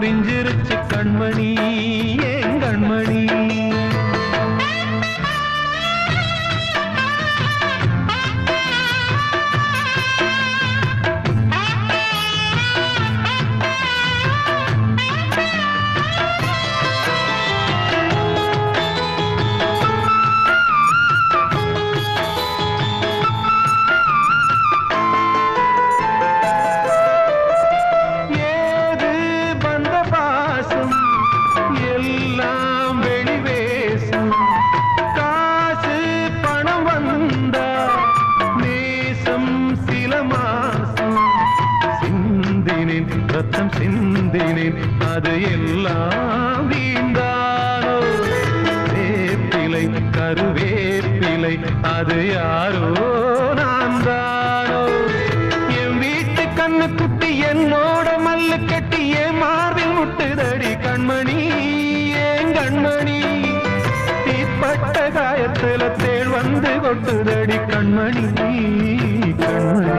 புரிஞ்சிருச்சு கண்மணி. ரத்தம் சிந்தினேன் அது எல்லாம் வீந்தானோ வேப்பிலை கருவேப்பிலை அது யாரோ நான் தானோ என் வீட்டு கண்ணு குட்டி என்னோட மல்லு கட்டி என் மார்பில் முட்டுதடி கண்மணி ஏன் கண்மணி. தீப்பட்ட காயத்துல தேள் வந்து கொட்டுதடி கண்மணி கண்மணி.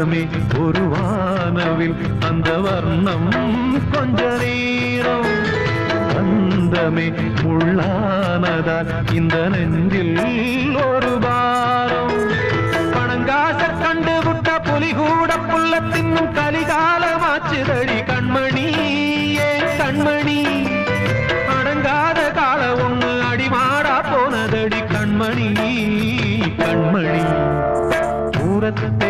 சொந்தமே ஒரு வானவில் அந்த வர்ணம் கொஞ்ச நேரம். அந்தமே முள்ளானதால் இந்த நெஞ்சில் ஒரு பாரம். பணங்காச கண்டு விட்ட புலி கூட புல்ல தின்னும் கலிகாலமாச்சுதடி கண்மணி ஏன் கண்மணி. அடங்காத கால ஒண்ணு அடிமாடா போனதடி கண்மணி கண்மணி. தூரத்தை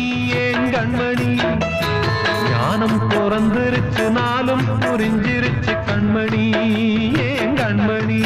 திருச்சி கண்மணி ஏன் கண்மணி?